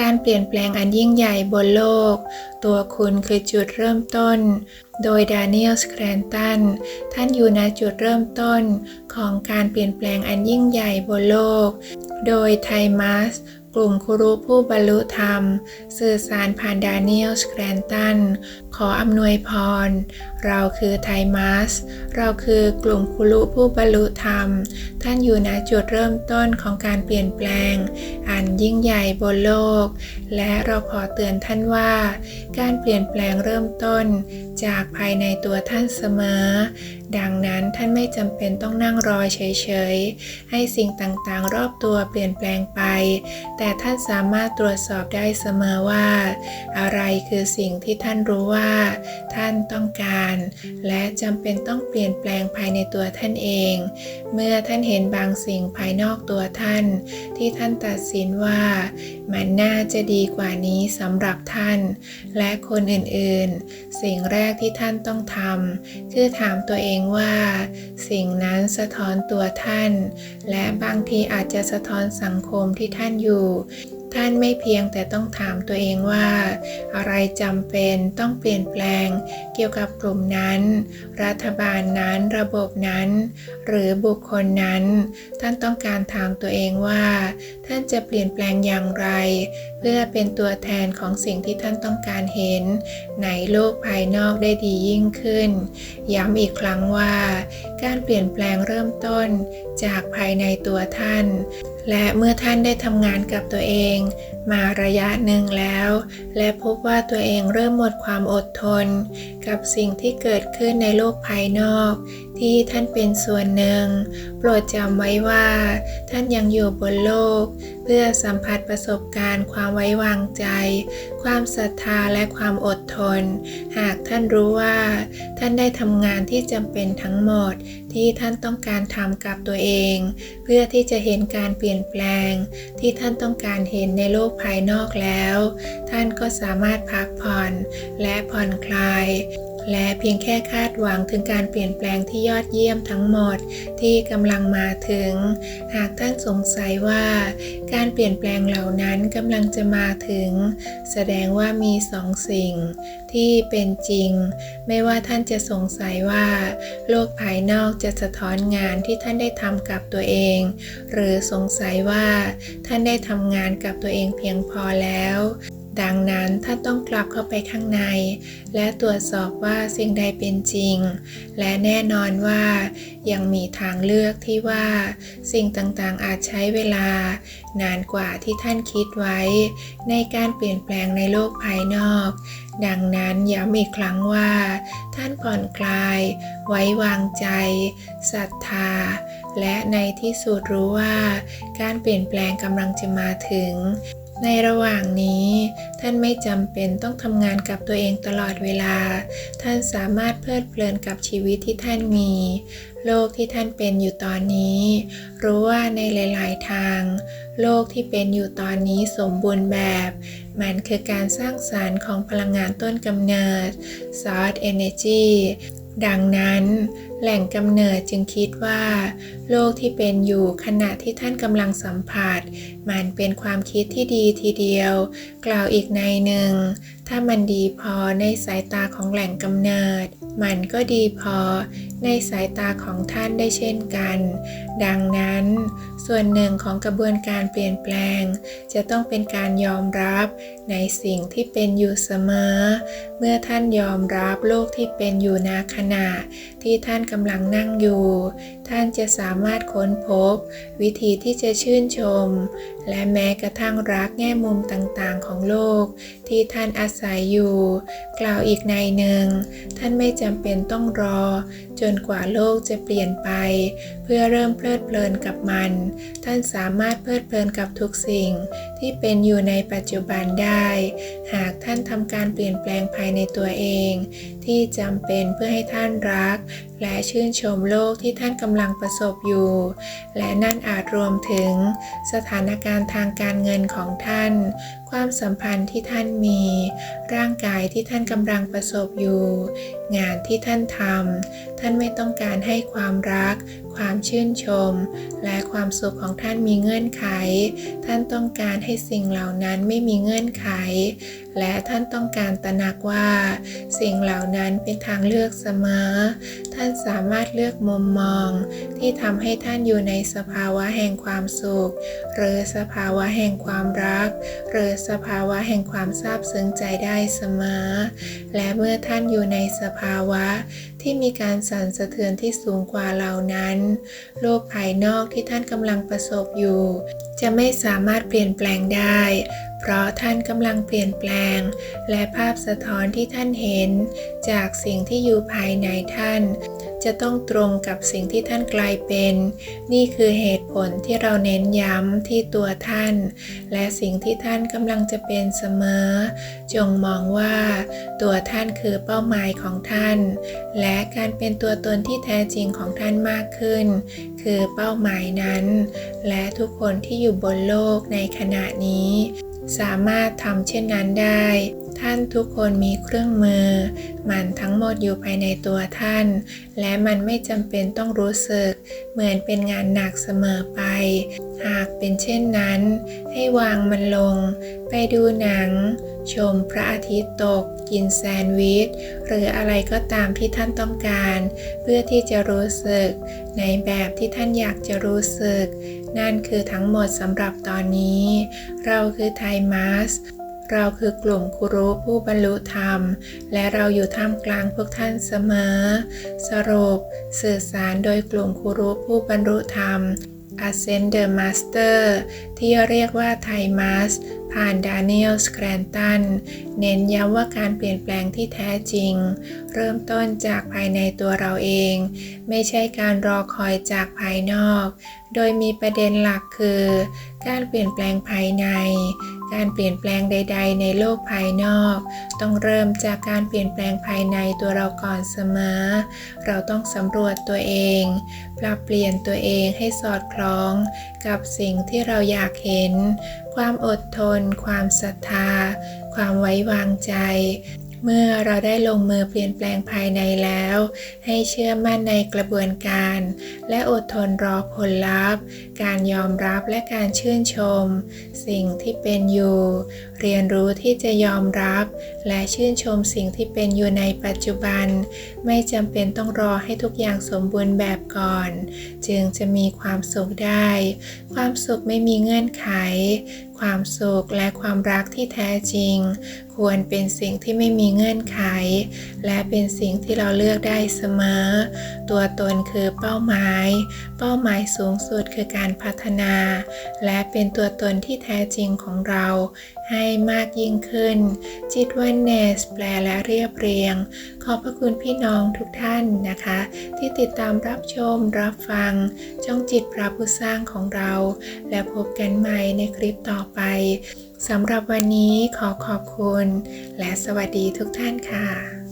การเปลี่ยนแปลงอันยิ่งใหญ่บนโลก ตัวคุณคือจุดเริ่มต้น โดยดานิเอลสแครนตัน ท่านอยู่ณจุดเริ่มต้นของการเปลี่ยนแปลงอันยิ่งใหญ่บนโลก โดยไทมัส กลุ่มครูผู้บรรลุธรรม สื่อสารผ่านดานิเอลสแครนตัน ขออำนวยพร เราคือไทมัส เราคือกลุ่มครูผู้บรรลุธรรม ท่านอยู่ณจุดเริ่มต้นของการเปลี่ยนแปลง อันยิ่งใหญ่บนโลก และเราขอเตือนท่านว่า การเปลี่ยนแปลงเริ่มต้น จากภายในตัวท่านเสมอ ดังนั้นท่านไม่จำเป็นต้องนั่งรอเฉยๆ ให้สิ่งต่างๆ รอบตัวเปลี่ยนแปลงไป แต่ท่านสามารถตรวจสอบได้เสมอว่า อะไรคือสิ่งที่ท่านรู้ว่า ท่านต้องการ และจำเป็นต้องเปลี่ยนแปลงภายในตัวท่านเอง เมื่อท่านเห็นบางสิ่งภายนอกตัวท่าน ที่ท่านตัดสินว่า มันน่าจะดีกว่านี้สำหรับท่าน และคนอื่นๆ สิ่งแรกที่ท่านต้องทำคือถามตัวเองว่า สิ่งนั้นสะท้อนตัวท่าน และบางทีอาจจะสะท้อนสังคมที่ท่านอยู่ ท่านไม่เพียงแต่ต้องถามตัวเองว่า อะไรจำเป็นต้องเปลี่ยนแปลง เกี่ยวกับกลุ่มนั้น รัฐบาลนั้นระบบนั้น หรือบุคคลนั้น ท่านต้องการถามตัวเองว่า ท่านจะเปลี่ยนแปลงอย่างไร พื่อเป็นตัวแทนของสิ่งที่ท่านต้องการเห็น ในโลกภายนอกได้ดียิ่งขึ้น ย้ำอีกครั้งว่า การเปลี่ยนแปลงเริ่มต้นจากภายในตัวท่าน และเมื่อท่านได้ทำงานกับตัวเอง มาระยะหนึ่งแล้ว และพบว่าตัวเองเริ่มหมดความอดทน กับสิ่งที่เกิดขึ้นในโลกภายนอก ที่ท่านเป็นส่วนหนึ่ง โปรดจำไว้ว่า ท่านยังอยู่บนโลก เพื่อสัมผัสประสบการณ์ความไว้วางใจ ความศรัทธาและความอดทน หากท่านรู้ว่า ท่านได้ทำงานที่จำเป็นทั้งหมด ที่ท่านต้องการทำกับตัวเอง เพื่อที่จะเห็นการเปลี่ยนแปลง ที่ท่านต้องการเห็นในโลกภายนอกแล้ว ท่านก็สามารถพักผ่อนและผ่อนคลาย และเพียงแค่คาดหวังถึงการเปลี่ยนแปลงที่ยอดเยี่ยมทั้งหมดที่กำลังมาถึง หากท่านสงสัยว่า การเปลี่ยนแปลงเหล่านั้นกำลังจะมาถึง แสดงว่ามีสองสิ่ง ที่เป็นจริง ไม่ว่าท่านจะสงสัยว่า โลกภายนอกจะสะท้อนงานที่ท่านได้ทำกับตัวเอง หรือสงสัยว่า ท่านได้ทำงานกับตัวเองเพียงพอแล้ว ดังนั้นท่านต้องกลับเข้าไปข้างใน และตรวจสอบว่าสิ่งใดเป็นจริง และแน่นอนว่า ยังมีทางเลือกที่ว่า สิ่งต่างๆอาจใช้เวลา นานกว่าที่ท่านคิดไว้ ในการเปลี่ยนแปลงในโลกภายนอก ดังนั้นย้ำอีกครั้งว่า ท่านผ่อนคลาย ไว้วางใจศรัทธา และในที่สุดรู้ว่า การเปลี่ยนแปลงกำลังจะมาถึง ในระหว่างนี้ ท่านไม่จำเป็นต้องทำงานกับตัวเองตลอดเวลา ท่านสามารถเพลิดเพลินกับชีวิตที่ท่านมี โลกที่ท่านเป็นอยู่ตอนนี้ รู้ว่าในหลาย ๆ ทาง โลกที่เป็นอยู่ตอนนี้สมบูรณ์แบบ มันคือการสร้างสารรค์ของพลังงานต้นกำเนิด Source Energy ดังนั้นแหล่งกำเนิดจึงคิดว่า โลกที่เป็นอยู่ขณะที่ท่านกำลังสัมผัส มันเป็นความคิดที่ดีทีเดียว กล่าวอีกในหนึ่ง ถ้ามันดีพอในสายตาของแหล่งกำเนิด มันก็ดีพอ ในสายตาของท่านได้เช่นกัน ดังนั้น ส่วนหนึ่งของกระบวนการเปลี่ยนแปลง จะต้องเป็นการยอมรับในสิ่งที่เป็นอยู่เสมอ เมื่อท่านยอมรับโลกที่เป็นอยู่นาขณะ ที่ท่านกำลังนั่งอยู่ ท่านจะสามารถค้นพบ วิธีที่จะชื่นชม และแม้กระทั่งรักแง่มุมต่างๆ ของโลก ที่ท่านอาศัยอยู่ กล่าวอีกในหนึ่ง ท่านไม่จำเป็นต้องรอ จนนกว่าโลกจะเปลี่ยนไป เพื่อเริ่มเพลิดเพลินกับมัน ท่านสามารถเพลิดเพลินกับทุกสิ่ง ที่เป็นอยู่ในปัจจุบันได้ หากท่านทำการเปลี่ยนแปลงภายในตัวเอง ที่จำเป็นเพื่อให้ท่านรัก และชื่นชมโลกที่ท่านกำลังประสบอยู่ และนั่นอาจรวมถึง สถานการณ์ทางการเงินของท่าน ความสัมพันธ์ที่ท่านมี ร่างกายที่ท่านกำลังประสบอยู่ งานที่ท่านทำท่านไม่ต้องการให้ความรัก ความชื่นชม และความสุขของท่านมีเงื่อนไข ท่านต้องการให้สิ่งเหล่านั้นไม่มีเงื่อนไข และท่านต้องการตระหนักว่า สิ่งเหล่านั้นเป็นทางเลือกเสมอ ท่านสามารถเลือกมุมมอง ที่ทำให้ท่านอยู่ในสภาวะแห่งความสุข หรือสภาวะแห่งความรัก หรือสภาวะแห่งความซาบซึ้งใจได้เสมอ และเมื่อท่านอยู่ในสภาวะ ที่มีการสั่นสะเทือนที่สูงกว่าเหล่านั้น โลกภายนอกที่ท่านกำลังประสบอยู่ จะไม่สามารถเปลี่ยนแปลงได้ เพราะท่านกำลังเปลี่ยนแปลง และภาพสะท้อนที่ท่านเห็น จากสิ่งที่อยู่ภายในท่าน จะต้องตรงกับสิ่งที่ท่านกลายเป็น นี่คือเหตุผลที่เราเน้นย้ำที่ตัวท่าน และสิ่งที่ท่านกำลังจะเป็นเสมอ จงมองว่า ตัวท่านคือเป้าหมายของท่าน และการเป็นตัวตนที่แท้จริงของท่านมากขึ้น คือเป้าหมายนั้น และทุกคนที่อยู่บนโลกในขณะนี้ สามารถทำเช่นนั้นได้ ท่านทุกคนมีเครื่องมือ มันทั้งหมดอยู่ภายในตัวท่าน และมันไม่จำเป็นต้องรู้สึก เหมือนเป็นงานหนักเสมอไป หากเป็นเช่นนั้น ให้วางมันลง ไปดูหนัง ชมพระอาทิตย์ตก กินแซนด์วิช หรืออะไรก็ตามที่ท่านต้องการ เพื่อที่จะรู้สึก ในแบบที่ท่านอยากจะรู้สึก นั่นคือทั้งหมดสำหรับตอนนี้ เราคือไทมัส เราคือกลุ่มครูผู้บรรลุธรรม และเราอยู่ท่ามกลางพวกท่านเสมอ สรุป สื่อสารโดยกลุ่มครูผู้บรรลุธรรม Ascend the Master ที่เรียกว่าไทมัสผ่านดานิเอลสแกรนตันเน้นย้ำว่าการเปลี่ยนแปลงที่แท้จริง เริ่มต้นจากภายในตัวเราเอง ไม่ใช่การรอคอยจากภายนอก โดยมีประเด็นหลักคือ การเปลี่ยนแปลงภายใน การเปลี่ยนแปลงใด ๆ ในโลกภายนอก ต้องเริ่มจากการเปลี่ยนแปลงภายในตัวเราก่อนเสมอ เราต้องสำรวจตัวเอง ปรับเปลี่ยนตัวเองให้สอดคล้อง กับสิ่งที่เราอยากเห็น ความอดทน ความศรัทธา ความไว้วางใจ เมื่อเราได้ลงมือเปลี่ยนแปลงภายในแล้ว ให้เชื่อมั่นในกระบวนการ และอดทนรอผลลัพธ์ การยอมรับและการชื่นชม สิ่งที่เป็นอยู่ เรียนรู้ที่จะยอมรับ และชื่นชมสิ่งที่เป็นอยู่ในปัจจุบัน ไม่จำเป็นต้องรอให้ทุกอย่างสมบูรณ์แบบก่อน จึงจะมีความสุขได้ ความสุขไม่มีเงื่อนไขความสุขและความรักที่แท้จริง ควรเป็นสิ่งที่ไม่มีเงื่อนไข และเป็นสิ่งที่เราเลือกได้เสมอ ตัวตนคือเป้าหมาย เป้าหมายสูงสุดคือการพัฒนา และเป็นตัวตนที่แท้จริงของเราให้มากยิ่งขึ้น จิตวันเนสแปลและเรียบเรียง ขอบพระคุณพี่น้องทุกท่านนะคะ ที่ติดตามรับชมรับฟัง ช่องจิตพระผู้สร้างของเรา และพบกันใหม่ในคลิปต่อไปสำหรับวันนี้ขอขอบคุณ และสวัสดีทุกท่านค่ะ